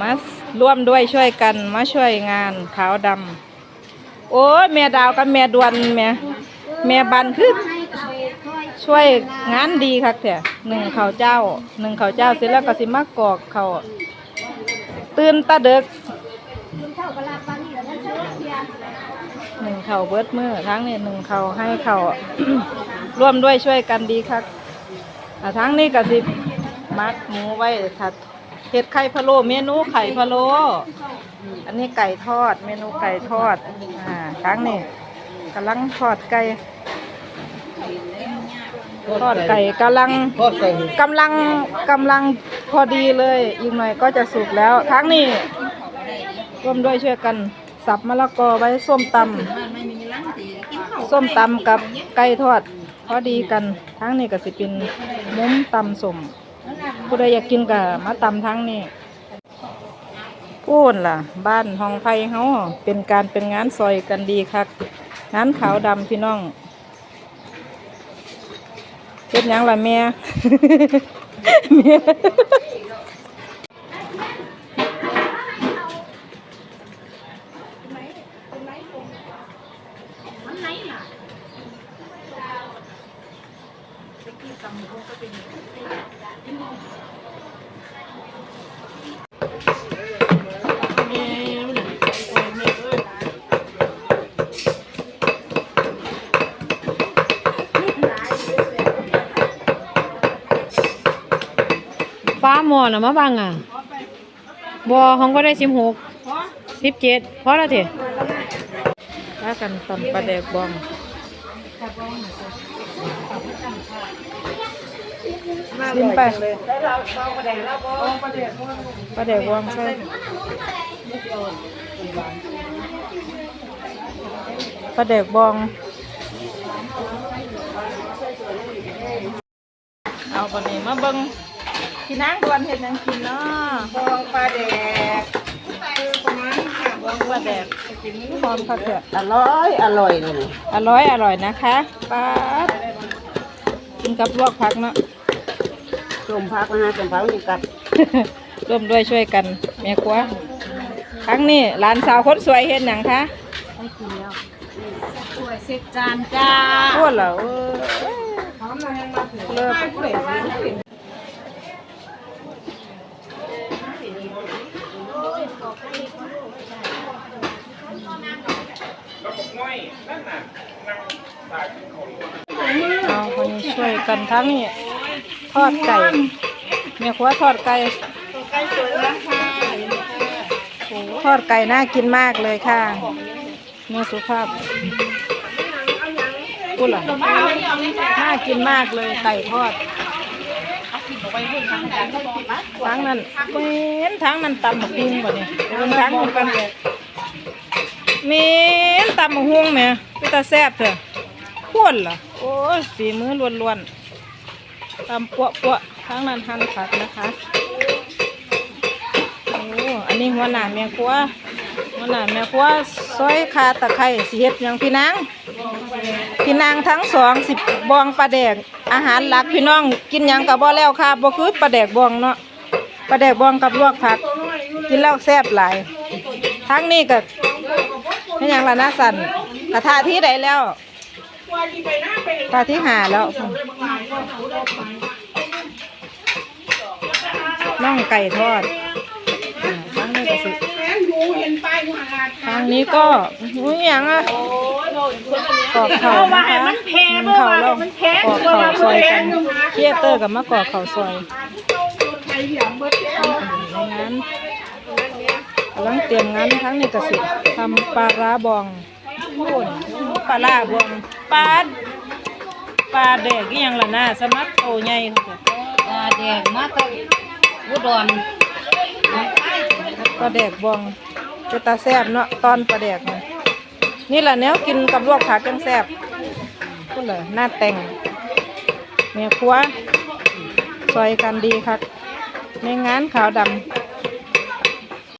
มาร่วมด้วยช่วยกันมาช่วยงานขาวดำโอ้แม่ดาวกับแม่ดวนแม่แม่บันคือช่วยงานดีคักแท้หนึ่งเขาเจ้าหนึ่งเขาเจ้าเสร็จแล้วก็สิมากอกเขาตื่นตาเด็กหนึ่งเขาเบิดมือทั้งนี้หนึ่งเขาให้เขาร่วมด้วยช่วยกันดีคักทั้งนี้ก็สิมัดหมูไว้ถัด เห็ดไข่พะโล้เมนูไข่พะโล้อันนี้ไก่ทอด เมนูไก่ทอดอ่าทั้งนี้กำลังทอดไก่ทอดไก่กำลังทอดไก่กำลังกำลังพอดีเลยอีกหน่อยก็จะสุกแล้วทั้งนี้ร่วมด้วยช่วยกันสับมะละกอไว้ส้มตำส้มตำกับไก่ทอด พอดีกันทั้งนี้ก็สิเป็นมุ้มตำสม ผู้ใดอยากกินก็มาตำทั้งนี้พูนล่ะ บ้านห้องไผ่เฮาเป็นการเป็นงานซอยกันดีคักงานขาวดำพี่น้องเฮ็ดยังล่ะแม่แม่ ฟ้าหมอนะมาบังอะบอของก็ได้สิบหกสิบเจ็ดพอแล้วเถอะถ้ากันตำปลาแดกบอง ซิมไปปลาแดกบองใช่ปลาแดกบอง เอาปนี้มาเบิ่งพี่นางดวนเห็ดหยังกินเนาะบองปลาแดกประมาณค่ะบองปลาแดกหอมผักเถอะอร่อยอร่อยนี่อร่อยอร่อยนะคะป้าดกินกับลวกผักเนาะ ส้มพักนะฮะส้มพักนี่กับร่วมด้วยช่วยกันแม่ครัวครั้งนี้หลานสาวคนสวยเห็นหยังคะสวยสิบจานจ้าพูดเหรอเออเลิกเอาคนนี้ช่วยกันทั้งนี้ ทอดไก่แม่ครัวทอดไก่ไก่สวยแล้วค่ะทอดไก่น่ากินมากเลยค่ะเนื้อสุภาพพูดเหรอน่ากินมากเลยไก่ทอดทั้งนั้นเป็นทั้งนั้นตำบักหุ่งบ่เนี่ยเป็นทั้งมันกันเมนตำบักหุ่งแหม่ยพี่ตาแซ่บเถอะพูดเหรอโอ้ยฝีมือล้วนๆ ตำปัวปัวๆทั้งนั้นหั่นผักนะคะโอ้อันนี้หัวหน้าแม่ครัวหัวหน้าแม่ครัวซอยคาตะไคร้สิเฮ็ดหยังพี่นางพี่นางทั้งสองสิบบองปลาแดกอาหารหลักพี่น้องกินหยังกับบ่แล้วค่ะบ่คือปลาแดกบองเนาะปลาแดกบองกับลวกผัก กินแล้วแซ่บหลายทั้งนี้ก็เป็นหยังละนะสันกระทะที่ใดแล้วกระทะที่หาแล้ว น่องไก่ทอดอ่างนี้ก็สิแม่ดูเห็นป้างทางนี้ก็อุ้ยยังอะกอกเข่านะคะมันเข่าแล้วกอกเข่าซอยกันเทียเตอร์กับมะกอกเข่าซอยงั้นงานกำลังเตรียมงานทั้งนี้ก็สิทำปลาร้าบองปลาร้าบองปลา ปลาแดกอีหยังล่ะนะสมัครโตใหญ่ค่ะปลาแดกมาตะอุดรปลาแดกบองจะตาแซ่บเนาะตอนปลาแดกนะนี่แหละแนวกินกับลวกผักจังแซ่บก็เลยหน้าแต่งแม่ครัวซอยกันดีครับในงานขาวดำ